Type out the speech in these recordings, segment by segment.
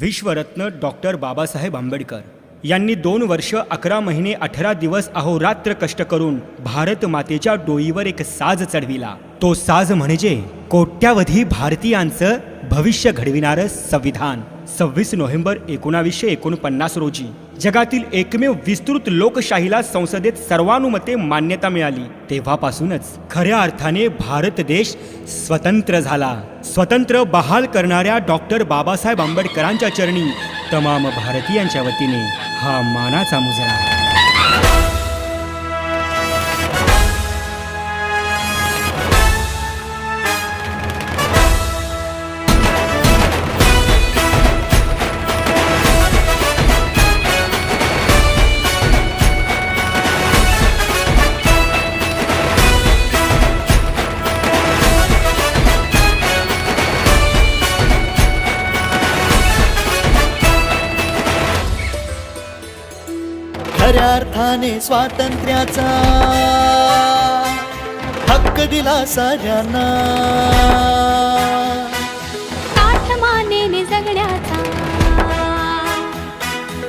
विश्वरत्न doctor Babasaheb Ambedkar यांनी दोन वर्ष अकरा महिने अठरा दिवस अहोरात्र कष्ट करून भारत मातेच्या डोईवर एक साज चढविला. तो साज म्हणजे कोट्यावधी भारतीयांचं भविष्य घडविणारं संविधान. सव्वीस नोव्हेंबर एकोणावीसशे एकोणपन्नास रोजी जगातील एकमेव विस्तृत लोकशाहीला संसदेत सर्वानुमते मान्यता मिळाली. तेव्हापासूनच खऱ्या अर्थाने भारत देश स्वतंत्र झाला. स्वतंत्र बहाल करणाऱ्या डॉक्टर बाबासाहेब आंबेडकरांच्या चरणी तमाम भारतीयांच्या वतीने हा मानाचा मुजरा. खऱ्या अर्थाने स्वातंत्र्याचा हक्क दिला साऱ्यांना. काठमानेने जगण्याचा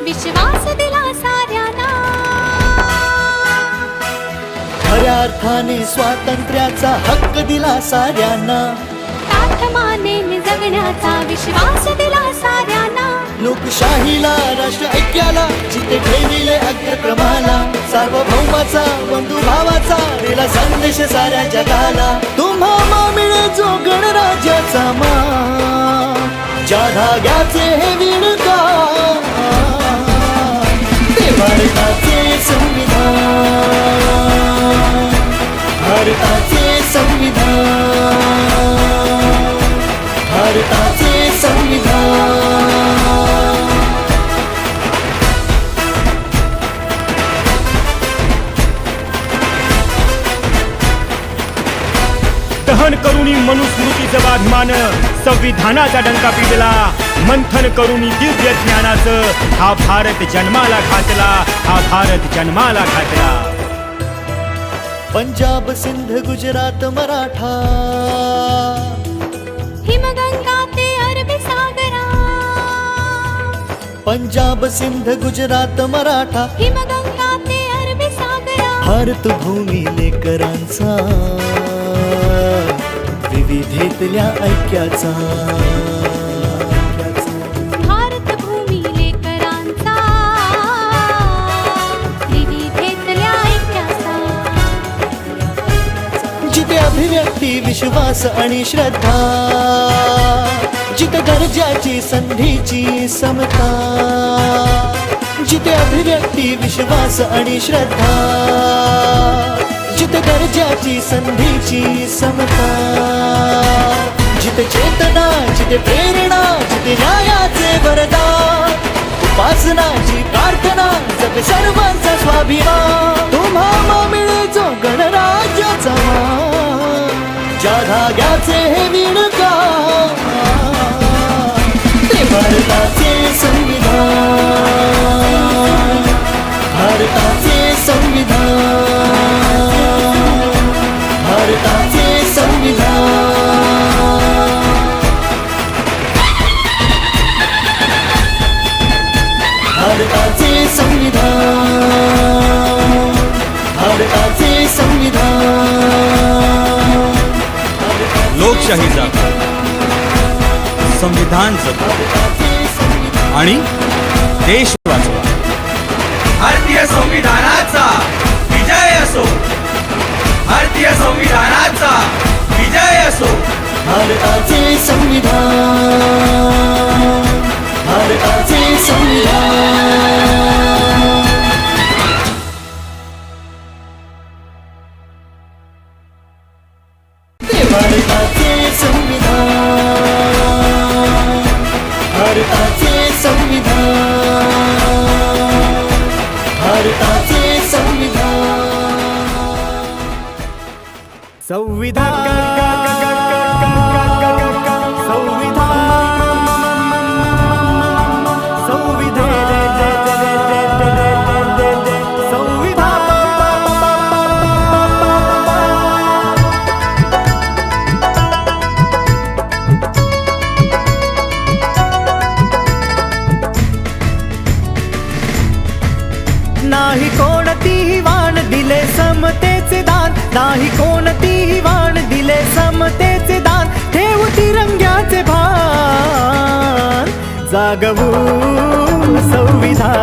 विश्वास दिला साऱ्यांना. खऱ्या अर्थाने स्वातंत्र्याचा हक्क दिला साऱ्यांना. काठमानेने जगण्याचा विश्वास दिला साऱ्यांना. लोकशाहीला राष्ट्र ऐक्याला जिथे ठेविले अग्रक्रमाला सार्वभौमाचा बंधू भावाचा दिला संदेश साऱ्या जगाला. तुम्हा मामिळे जो गणराज्याचा मा ज्या धाग्याचे हे विणका दहन करुणी मनुस्मृतीचं वाघमान संविधानाचा डंका पिटला. मंथन करुणी दिव्य ज्ञानाचं हा भारत जन्माला घातला हा भारत जन्माला घातला. पंजाब सिंध गुजरात मराठा. हिमगंगा ते अरबी सागरा. पंजाब सिंध गुजरात मराठा. हिमगंगा ते अरबी सागरा. भारत भूमी लेकरांचा. विविधेतल्या ऐक्याचा? अभिव्यक्ती विश्वास आणि श्रद्धा जिथे दर्जाची संधीची समता जिथे अभिव्यक्ती विश्वास आणि श्रद्धा जिथे दर्जाची संधीची समता. जिथे चेतना जिथे प्रेरणा जिथे न्यायाचे वरदान. उपासनाची प्रार्थना जग सर्वांचा स्वाभिमान. तुम्हा मिळे जो गणराज्याचा ज्या धाग्याचे हे विणका ते भारताचे संविधान. लोकशाहीचा संविधान जपा आणि देश वाचवा. भारतीय संविधानाचा विजय असो. भारतीय संविधानाचा विजय असो. भारताचे संविधान भारताचे संविधान. संविधान नाही कोणतीही वाण दिले समतेचे नाही कोणतीही वाण दिले समतेचे दान. ठेवू तिरंग्याचे भान. जागवू संविधान.